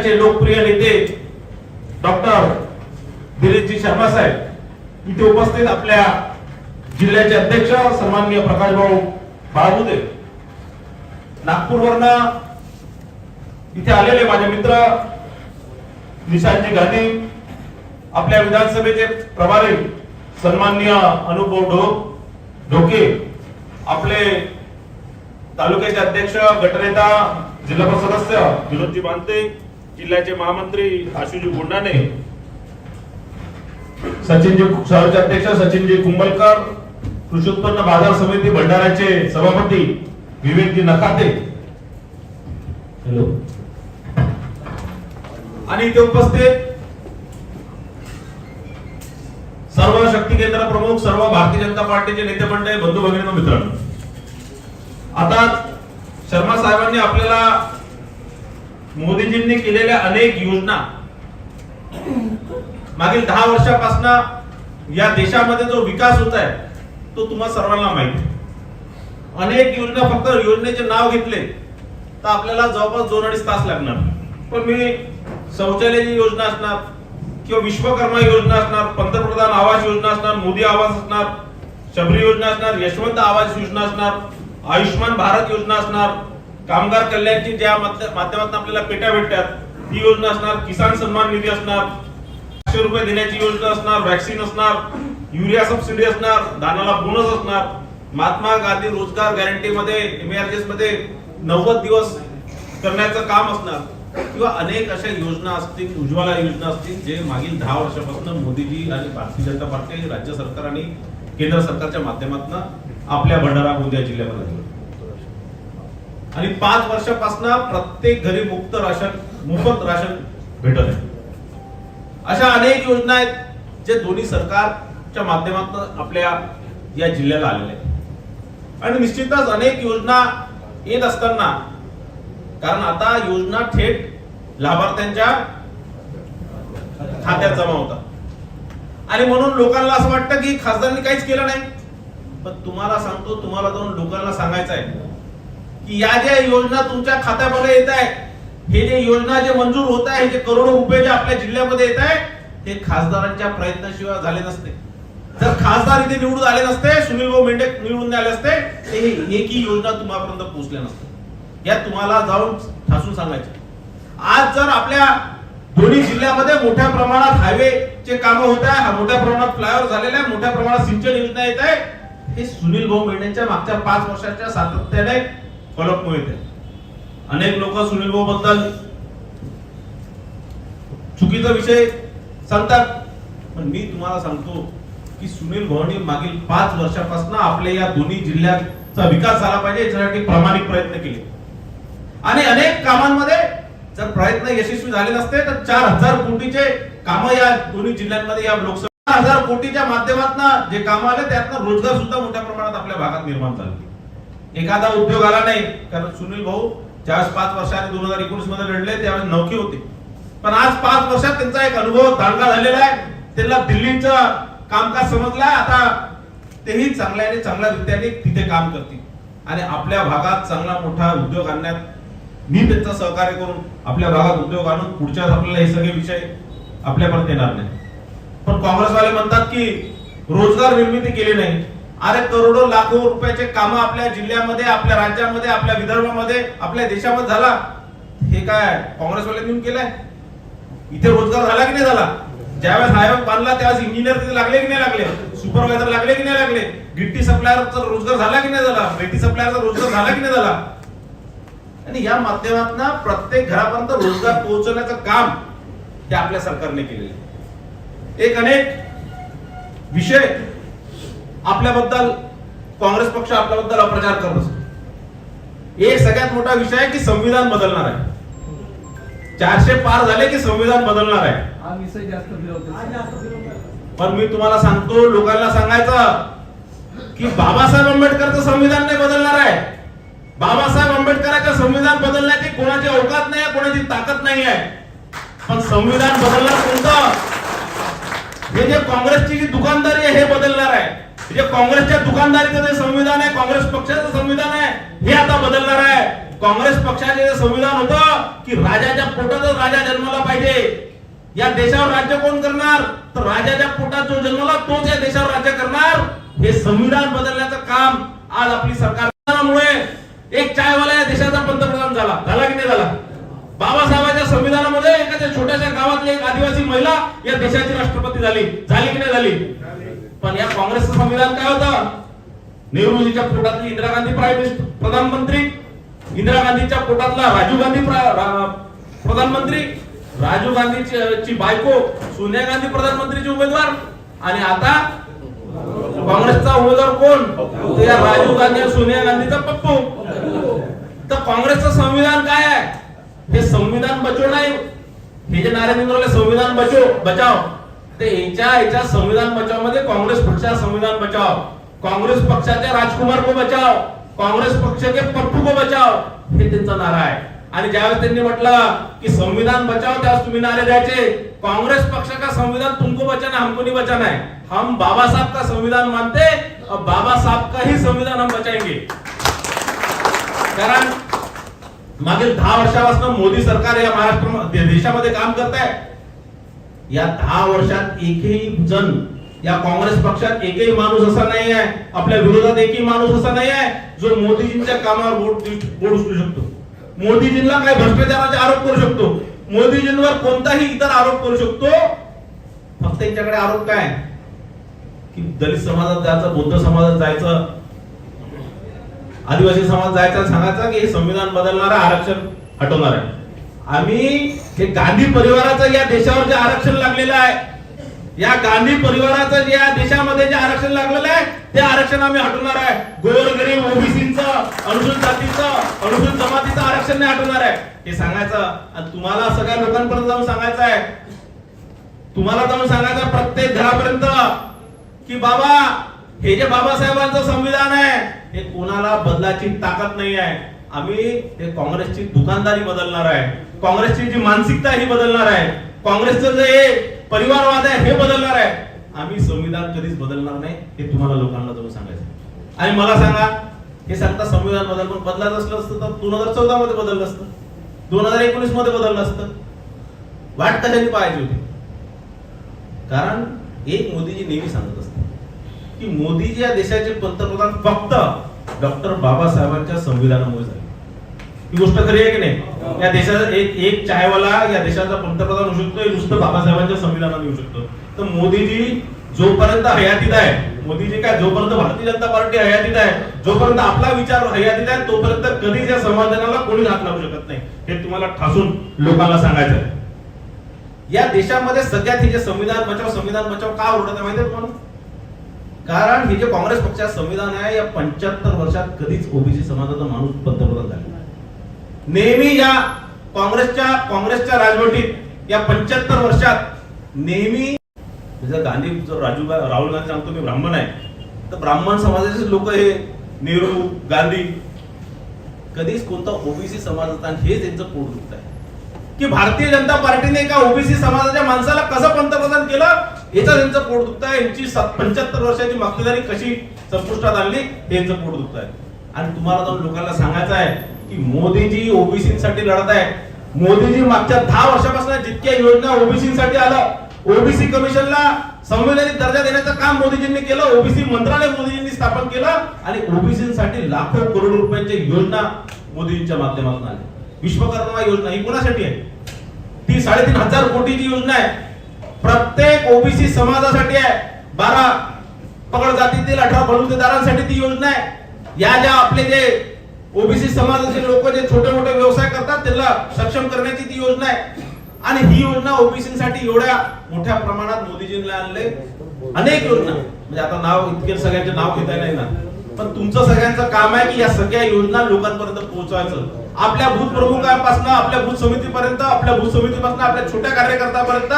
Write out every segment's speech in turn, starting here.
देशाचे लोकप्रिय नेते डॉक्टर दिलीपजी शर्मा साहेब. इथे उपस्थित आपल्या जिल्ह्याचे अध्यक्ष सन्माननीय प्रकाश भाऊ बाळबुदे नागपूरवरनं इथे आलेले माझे मित्र निशांतजी गांधी आपल्या विधानसभेचे प्रभारी सन्माननीय अनुभव ढो ढोके आपले तालुक्याचे अध्यक्ष गटनेता जिल्हा सदस्य विनोदजी बांते जिल्ह्याचे महामंत्री आशुजी गुंडाने सचिनजी शहराचे अध्यक्ष सचिनजी कुंभलकर कृषी उत्पन्न बाजार समिती भंडाऱ्याचे सभापती विवेकजी नकाते. हॅलो. आणि इथे उपस्थित सर्व शक्ती केंद्र प्रमुख सर्व भारतीय जनता पार्टीचे नेते मंडळ बंधू भगिनी मित्रांनो. आता शर्मा साहेबांनी आपल्याला मोदीजींनी केलेल्या अनेक योजना मागील दहा वर्षापासून या देशामध्ये जो विकास होत आहे तो तुम्हाला सर्वांना माहिती आहे. अनेक योजना फक्त योजनेचे नाव घेतले तर आपल्याला जवळपास दोन अडीच तास लागणार पण मी शौचालयाची योजना असणार किंवा विश्वकर्मा योजना असणार पंतप्रधान आवास योजना असणार मोदी आवास असणार शबरी योजना असणार यशवंत आवास योजना असणार आयुष्यमान भारत योजना असणार कामगार कल्याणची ज्या माध्यमातून आपल्याला पेट्या भेटतात ती योजना असणार किसान सन्मान निधी असणार पाचशे रुपये देण्याची योजना असणार व्हॅक्सिन असणार युरिया सबसिडी असणार दानाला बोनस असणार. महात्मा गांधी रोजगार गॅरंटी मध्ये एमआरजीएसमध्ये नव्वद दिवस करण्याचं काम असणार. किंवा अनेक अशा योजना असतील उज्ज्वला योजना असतील जे मागील दहा वर्षापासून मोदीजी आणि भारतीय जनता पार्टी राज्य सरकार आणि केंद्र सरकारच्या माध्यमातून आपल्या भंडारा गोंदिया जिल्ह्यामध्ये आणि पाच वर्षापासून प्रत्येक घरी मुक्त राशन मोफत राशन भेटत आहे. अशा अनेक योजना आहेत जे दोन्ही सरकारच्या माध्यमातून आपल्या या जिल्ह्याला आलेल्या आहेत. आणि निश्चितच अनेक योजना येत असताना कारण आता योजना थेट लाभार्थ्यांच्या खात्यात जमा होतात. आणि म्हणून लोकांना असं वाटतं की खासदारांनी काहीच केलं नाही. पण तुम्हाला सांगतो तुम्हाला जाऊन लोकांना सांगायचं आहे. की या ज्या योजना तुमच्या खात्यामध्ये येत आहे हे जे योजना जे मंजूर होत आहे जे करोडो रुपये जे आपल्या जिल्ह्यामध्ये येत आहे हे खासदारांच्या प्रयत्नाशिवाय झाले नसते. जर खासदार इथे निवडून आले नसते सुनील भाऊ मेंढे निवडून आले असते ते एकही योजना तुम्हापर्यंत पोहोचल्या नसते. या तुम्हाला जाऊन ठासून सांगायचे. आज जर आपल्या दोन्ही जिल्ह्यामध्ये मोठ्या प्रमाणात हायवेचे कामं होत आहे हा मोठ्या प्रमाणात फ्लायओव्हर झालेले आहे मोठ्या प्रमाणात सिंचन योजना येत आहे हे सुनील भाऊ मेंढेंच्या मागच्या पाच वर्षाच्या सातत्याने फरक येते अनेक लोक सुनील भाऊ बद्दल चुकीचा विषय सांगतात. पण मी तुम्हाला सांगतो की सुनील भाऊनी मागील पाच वर्षापासून आपल्या या दोन्ही जिल्ह्याचा विकास झाला पाहिजे याच्यासाठी प्रामाणिक प्रयत्न केले. आणि अनेक कामांमध्ये जर प्रयत्न यशस्वी झाले नसते तर चार हजार कोटीचे काम या दोन्ही जिल्ह्यांमध्ये या लोकसभा हजार कोटीच्या माध्यमातून जे काम आले त्यातनं रोजगार सुद्धा मोठ्या प्रमाणात आपल्या भागात निर्माण झाले. एखादा उद्योग आला नाही कारण सुनील भाऊ ज्यावेळेस पाच वर्षाने दोन हजार एकोणीसमध्ये लढले त्यावेळेस नौके होते. पण आज पाच वर्षात त्यांचा एक अनुभव दांडगा झालेला आहे. त्यांना दिल्लीचं कामकाज समजलाय आता तेही चांगल्याने चांगल्या रीत्याने तिथे काम करतील. आणि आपल्या भागात चांगला मोठा उद्योग आणण्यात मी त्यांचं सहकार्य करून आपल्या भागात उद्योग आणून पुढच्या आपल्याला हे सगळे विषय आपल्यापर्यंत येणार नाही पण काँग्रेसवाले म्हणतात की रोजगार निर्मिती केली नाही अरे करोडो लाखो रुपयाचे काम आपल्या जिल्ह्यामध्ये आपल्या राज्यामध्ये आपल्या विदर्भामध्ये आपल्या देशामध्ये झाला. हे काय काँग्रेसवाले घेऊन केलंय? इथे रोजगार झाला की नाही झाला? ज्यावेळेस हायवे बांधला त्यावेळेस इंजिनियर तिथे लागले की नाही लागले? सुपरवायझर लागले की नाही लागले? गिट्टी सप्लायरचा रोजगार झाला की नाही झाला? बेटी सप्लायरचा रोजगार झाला की नाही झाला? आणि या माध्यमातून प्रत्येक घरापर्यंत रोजगार पोहोचवण्याचं काम हे आपल्या सरकारने केलेलं आहे. एक अनेक विषय आपल्याबद्दल काँग्रेस पक्ष आपल्याबद्दल अप्रचार करत असतो. एक सगळ्यात मोठा विषय आहे की संविधान बदलणार आहे. चारशे पार झाले की संविधान बदलणार आहे. हा पण मी तुम्हाला सांगतो लोकांना सांगायचं की बाबासाहेब आंबेडकरचं संविधान नाही बदलणार आहे. बाबासाहेब आंबेडकरांचं संविधान बदलण्याची कोणाची अवकात नाही आहे कोणाची ताकद नाही आहे. पण संविधान बदलणार कोणतं? हे जे काँग्रेसची जी दुकानदारी आहे हे बदलणार आहे. हे काँग्रेसच्या दुकानदारीचं जे संविधान आहे काँग्रेस पक्षाचं संविधान आहे हे आता बदलणार आहे. काँग्रेस पक्षाचे जे संविधान होतं की राजाच्या पोटातच राजा जन्माला पाहिजे. या देशावर राज्य कोण करणार? तर राजाच्या पोटात जो जन्मला तोच या देशावर राज्य करणार. हे संविधान बदलण्याचं काम आज आपली सरकारमुळे एक चायवाला या देशाचा पंतप्रधान झाला. झाला की नाही झाला? बाबासाहेबांच्या संविधानामध्ये एखाद्या छोट्याशा गावातली एक आदिवासी महिला या देशाची राष्ट्रपती झाली. झाली की नाही झाली? पण या काँग्रेसचं संविधान काय होतं? नेहरूजीच्या पोटातली इंदिरा गांधी प्राईम मिनिस्टर प्रधानमंत्री इंदिरा गांधीच्या पोटातला राजीव गांधी प्रधानमंत्री राजीव गांधीची ची बायको सोनिया गांधी प्रधानमंत्रीचे उमेदवार आणि आता काँग्रेसचा उमेदवार कोण? या राजीव गांधी आणि सोनिया गांधीचा पप्पू. तर काँग्रेसचं संविधान काय आहे? हे संविधान बचो नाही. हे जे नारायण संविधान बचो बचाव. तर याच्या याच्या संविधान बचावमध्ये काँग्रेस पक्षा संविधान बचाव काँग्रेस पक्षाचे राजकुमार को बचाव काँग्रेस पक्ष के पप्पू को बचाव हे त्यांचा नारा आहे. आणि ज्यावेळेस त्यांनी म्हटलं की संविधान बचाव त्यावेळेस तुम्ही नारे द्यायचे काँग्रेस पक्ष का संविधान तुमको बचाना हमको नहीं बचाना है. हम बाबा साहब का संविधान मानते और बाबा साहब का ही संविधान हम बचाएंगे. कारण मागील दहा वर्षापासून मोदी सरकार या महाराष्ट्र देशामध्ये काम करत आहे. या दहा वर्षात एकही जण या काँग्रेस पक्षात एकही माणूस असा नाही आहे आपल्या विरोधात एकही माणूस असा नाही आहे जो मोदीजींच्या कामावर बोट बोट उचलू शकतो. मोदीजींना काय भ्रष्टाचाराचे आरोप करू शकतो. मोदीजींवर कोणताही इतर आरोप करू शकतो. फक्त त्यांच्याकडे आरोप काय? की दलित समाजात जायचं बौद्ध समाजात जायचं आदिवासी समाज जायचा सांगायचा की हे संविधान बदलणार आहे, आरक्षण हटवणार आहे. आम्ही हे गांधी परिवाराचं या देशावर जे आरक्षण लागलेलं आहे या गांधी परिवाराचं जे या देशामध्ये जे आरक्षण लागलेलं आहे ते आरक्षण आम्ही हटवणार आहे. गोरगरीब ओबीसीचं अनुसूचित जातीचं अनुसूचित जमातीचं आरक्षण नाही हटवणार आहे. हे सांगायचं आणि तुम्हाला सगळ्या लोकांपर्यंत जाऊन सांगायचं आहे. तुम्हाला जाऊन सांगायचं प्रत्येक घरापर्यंत की बाबा हे जे बाबासाहेबांचं संविधान आहे हे कोणाला बदलाची ताकद नाही आहे. आम्ही ते काँग्रेसची दुकानदारी बदलणार आहे. काँग्रेसची जी मानसिकता आहे ही बदलणार आहे. काँग्रेसचं जे हे परिवारवाद आहे हे बदलणार आहे. आम्ही संविधान कधीच बदलणार नाही हे तुम्हाला लोकांना जाऊन सांगायचं आणि मला सांगा हे सांगता संविधान बदल पण बदलायचं असलं असतं तर दोन हजार चौदा मध्ये बदललं असतं. दोन हजार एकोणीसमध्ये बदललं असतं. वाट कशाची पाहिजे होती. कारण एक मोदीजी नेहमी सांगत असते की मोदीजी या देशाचे पंतप्रधान फक्त डॉक्टर बाबासाहेबांच्या संविधानामुळे झाली. ही गोष्ट खरी आहे की नाही? या देशाचा एक एक चायवाला या देशाचा पंतप्रधान होऊ शकतो नुसतं बाबासाहेबांच्या संविधानात येऊ शकतो. तर मोदीजी जोपर्यंत हयातीत आहे मोदीजी काय जोपर्यंत भारतीय जनता पार्टी हयातीत आहे जोपर्यंत आपला विचार हयातीत आहे तोपर्यंत कधीच या संविधानाला कोणी हात लावू शकत नाही. हे तुम्हाला ठासून लोकांना सांगायचं आहे. या देशामध्ये सगळ्यात हे जे संविधान बचाव संविधान बचाव का ओरडत आहे माहिती आहे तुम्हाला? कारण हे जे काँग्रेस पक्षाचं संविधान आहे या पंच्याहत्तर वर्षात कधीच ओबीसी समाजाचा माणूस पंतप्रधान झाला नेहमी या काँग्रेसच्या काँग्रेसच्या राजवटीत या पंच्याहत्तर वर्षात नेहमी जर गांधी जर राजू राहुल गांधी सांगतो मी ब्राह्मण आहे. तर ब्राह्मण समाजाचे लोक हे नेहरू गांधी. कधीच कोणता ओबीसी समाजाचा हे त्यांचं पोट दुखत आहे. की भारतीय जनता पार्टीने एका ओबीसी समाजाच्या माणसाला कसं पंतप्रधान केलं? याचा त्यांचं पोट दुखत आहे यांची पंच्याहत्तर वर्षाची मक्तेदारी कशी संपुष्टात आणली हे यांचं पोट दुखत आहे आणि तुम्हाला जाऊन लोकांना सांगायचं आहे की मोदीजी ओबीसीसाठी लढत आहे. मोदीजी मागच्या दहा वर्षापासून जितक्या योजना ओबीसीसाठी आलं ओबीसी कमिशनला संवैधानिक दर्जा देण्याचं काम मोदीजींनी केलं ओबीसी मंत्रालय मोदीजींनी स्थापन केलं आणि ओबीसीसाठी लाखो करोड रुपयांच्या योजना मोदीजींच्या माध्यमातून आल्या विश्वकर्मा योजना ही कोणासाठी आहे? ती साडेतीन हजार कोटीची योजना आहे. प्रत्येक ओबीसी समाजासाठी आहे. बारा पकड जातीतील अठरा बलुतेदारांसाठी ती योजना आहे. या ज्या आपले जे ओबीसी समाजाचे लोक जे छोटे मोठे व्यवसाय करतात त्यांना सक्षम करण्याची ती योजना आहे. आणि ही योजना ओबीसीसाठी एवढ्या मोठ्या प्रमाणात मोदीजींना आणले. अनेक योजना. म्हणजे आता नाव इतके सगळ्यांचे नाव घेता नाही. ना पण तुमचं सगळ्यांचं काम आहे की या सगळ्या योजना लोकांपर्यंत पोहोचवायचं. आपल्या बूथ प्रमुखांपासून आपल्या बूथ समितीपर्यंत आपल्या बूथ समितीपासून आपल्या छोट्या कार्यकर्त्यापर्यंत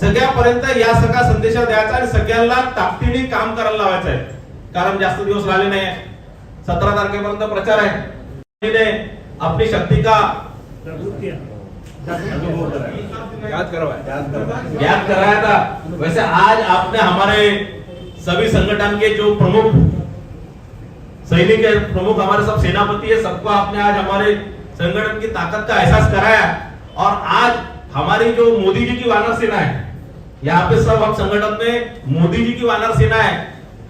सगळ्यापर्यंत या सगळ्या संदेश द्यायचा आणि सगळ्यांना ताकदीने काम करायला लावायचं आहे. कारण जास्त दिवस राहिले नाही सतरा तारखेपर्यंत प्रचार आहे. आपली शक्ती का? याद करवाया कराया था वैसे आज आपने हमारे सभी संगठन के जो प्रमुख सैनिक है प्रमुख हमारे सब सेनापति है सबको आपने आज हमारे संगठन की ताकत का एहसास कराया और आज हमारी जो मोदी जी की वानर सेना है यहाँ पे सब हम संगठन में मोदी जी की वानर सेना है।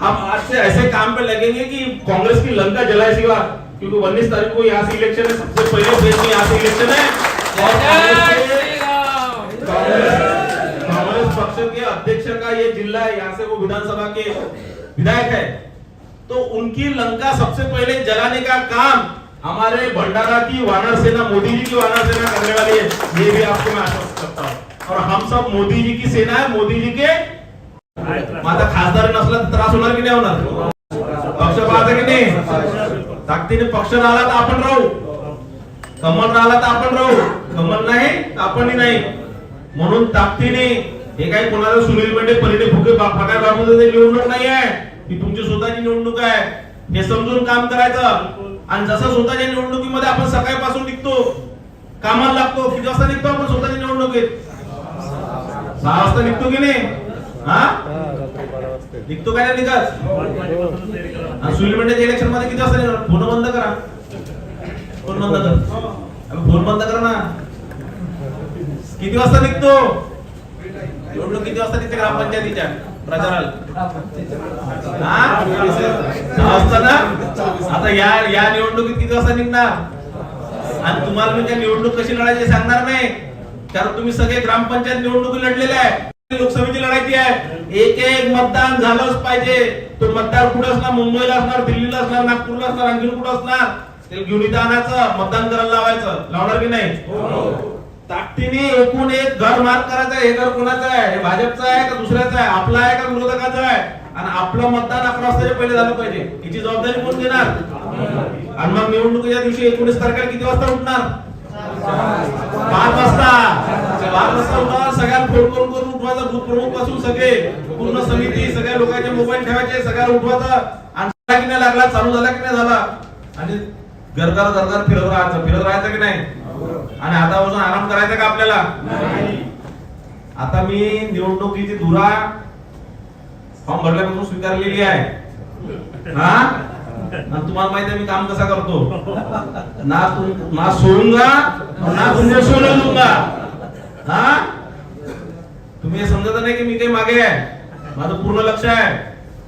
हम आज से ऐसे काम पे लगेंगे कि कांग्रेस की लंका जलाए सिवा क्योंकि उन्नीस तारीख को यहाँ से इलेक्शन है सबसे पहले देश में यहाँ से इलेक्शन है। और कांग्रेस कांग्रेस कांग्रेस पक्ष के अध्यक्ष का ये जिला है यहाँ से वो विधानसभा के विधायक है। तो उनकी लंका सबसे पहले जलाने का काम हमारे भंडारा की वानर सेना मोदी जी की वानर सेना करने वाली है। ये भी आपको मैं आश्वस्त करता हूँ। और हम सब मोदी जी की सेना है मोदी जी के माझा खासदार नसला तर त्रास होणार की नाही होणार? पक्ष पाहता की नाही? ताकदीने पक्ष राहिला तर आपण राहू. कमल राहिला तर आपण राहू. कमल नाही आपण आपणही नाही. म्हणून ताकदीने हे काही कोणाला सुनील मेंढे पलीने फुके फाकाय बाबू निवडणूक नाही आहे ही तुमची स्वतःची निवडणूक आहे. हे समजून काम करायचं. आणि जसं स्वतःच्या निवडणुकीमध्ये आपण सकाळपासून निघतो कामाला लागतो किती वाजता निघतो आपण स्वतःच्या निवडणुकीत? सहा वाजता निघतो की नाही? हा? निघतो काय नाही सुनील मेंढेच्या इलेक्शनमध्ये किती वाजता निघणार? फोन बंद करा. फोन बंद कर. फोन बंद करा ना. किती वाजता निघतो? निवडणूक किती वाजता निघते ग्रामपंचायतीच्या? प्रचाराला आता या या निवडणुकीत किती वाजता निघणार? आणि तुम्हाला मी त्या निवडणूक कशी लढायची सांगणार नाही. कारण तुम्ही सगळे ग्रामपंचायत निवडणूक लढलेले आहे. लोकसभेची लढायची आहे. एक एक मतदान झालंच पाहिजे. तो मतदार कुठं असणार? मुंबईला असणार दिल्लीला असणार नागपूरला असणार आणखी कुठं असणार? ते घेऊन इथं आणायचं मतदान करायला लावायचं. लावणार की नाही? ताकदीने एकूण एक घर मार्क करायचं हे घर कोणाचं आहे? हे भाजपचं आहे का दुसऱ्याचं आहे? आपलं आहे का विरोधकाचं आहे? आणि आपलं मतदान अकरा वाजताच्या पहिले झालं पाहिजे. याची जबाबदारी कोण घेणार? आणि मग निवडणुकीच्या दिवशी एकोणीस तारखेला किती वाजता उठणार? पाच वाजता. पाच वाजता उठणार. सगळ्या फोन करून करून उठवायचं? बूथ प्रमुखपासून सगळे. पूर्ण समिती सगळ्या लोकांचे मोबाईल ठेवायचे सगळ्याला उठवायचं. आणि की नाही लागला? चालू झाला की नाही झाला? आणि गरगर गरगर फिरत राहायचं. फिरत राहायचं की नाही? आणि आता पासून आराम करायचा का आपल्याला? आता मी निवडणुकीची धुरा फॉर्म भरल्यापासून स्वीकारलेली आहे. हा? तुम्हाला माहिती मी काम कसा करतो. ना तुम ना सोडूंगा ना तुमको सोडून दूंगा हा? तुम्ही हे समजत नाही की मी काही मागे आहे. माझं पूर्ण लक्ष आहे.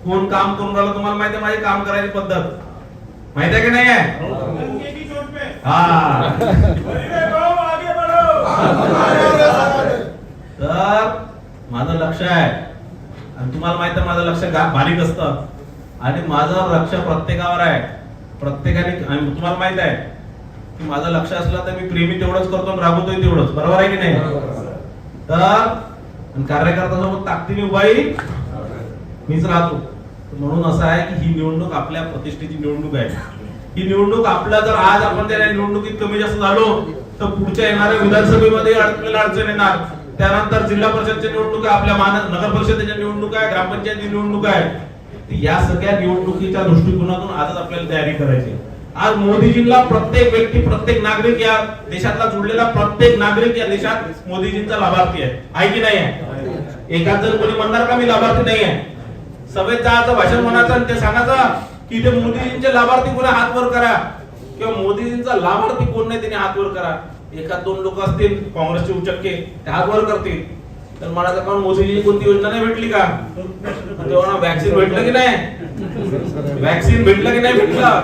कोण काम करून राहिलं तुम्हाला माहिती माझी काम करायची पद्धत. माहिती आहे की नाही आहे? हा. तर माझं लक्ष आहे. आणि तुम्हाला माहीत आहे माझं लक्ष बारीक असतं आणि माझं लक्ष प्रत्येकावर आहे. प्रत्येकाने आणि तुम्हाला माहीत आहे की माझं लक्ष असलं तर मी प्रेमी तेवढंच करतो आणि राबवतोय तेवढंच. बरोबर आहे की नाही? तर कार्यकर्ता सोबत ताकदीने उभाई मीच राहतो. म्हणून असं आहे की ही निवडणूक आपल्या प्रतिष्ठेची निवडणूक आहे. ही निवडणूक आपला जर आज आपण त्या निवडणुकीत कमी जास्त झालो तर पुढच्या येणाऱ्या विधानसभेमध्ये आपल्याला अडचण येणार. त्यानंतर जिल्हा परिषदच्या निवडणूक आहे आपल्या महानगर नगर परिषदेच्या निवडणूक आहे ग्रामपंचायत निवडणूक आहे. या सगळ्या निवडणुकीच्या दृष्टिकोनातून आजच आपल्याला तयारी करायची आज मोदीजींना प्रत्येक व्यक्ती प्रत्येक नागरिक या देशातला जुडलेला प्रत्येक नागरिक या देशात मोदीजींचा लाभार्थी आहे. आहे की नाही आहे? एकाच जर कोणी म्हणणार का मी लाभार्थी नाही आहे? सभेत जायचं भाषण म्हणायचं आणि ते सांगायचं इथे मोदीजींचे लाभार्थी कोणा हात वर करा. किंवा मोदीजींचा लाभार्थी कोण नाही त्याने हात वर करा. एखाद दोन लोक असतील काँग्रेसचे उचक्के ते हात वर करतील. तर मला का मोदीजी कोणती योजना नाही भेटली का? तेव्हा वॅक्सिन भेटलं की नाही? वॅक्सिन भेटलं की नाही भेटलं?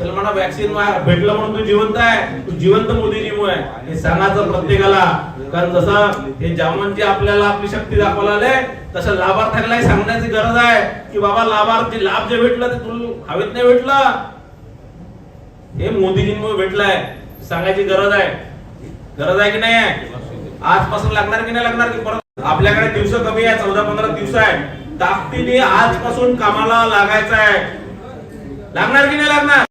त्याला म्हणा वॅक्सिन भेटलं म्हणून तू जिवंत आहे. तू जिवंत मोदीजीमुळे आहे. हे सांगायचं प्रत्येकाला. कारण जसं हे जामनची आपल्याला आपली शक्ती दाखवायला आले तसं लाभार्थ्यांनाही सांगण्याची गरज आहे की बाबा लाभार्थी लाभ जे भेटलं ते तुला हवेत नाही भेटलं. हे मोदीजींमुळे भेटलंय. सांगायची गरज आहे. गरज आहे की नाही आहे? आजपासून लागणार की नाही लागणार की परत? आपल्याकडे दिवस कमी आहे चौदा पंधरा दिवस आहे. ताकदीने आजपासून कामाला लागायचं आहे. लागणार की नाही लागणार?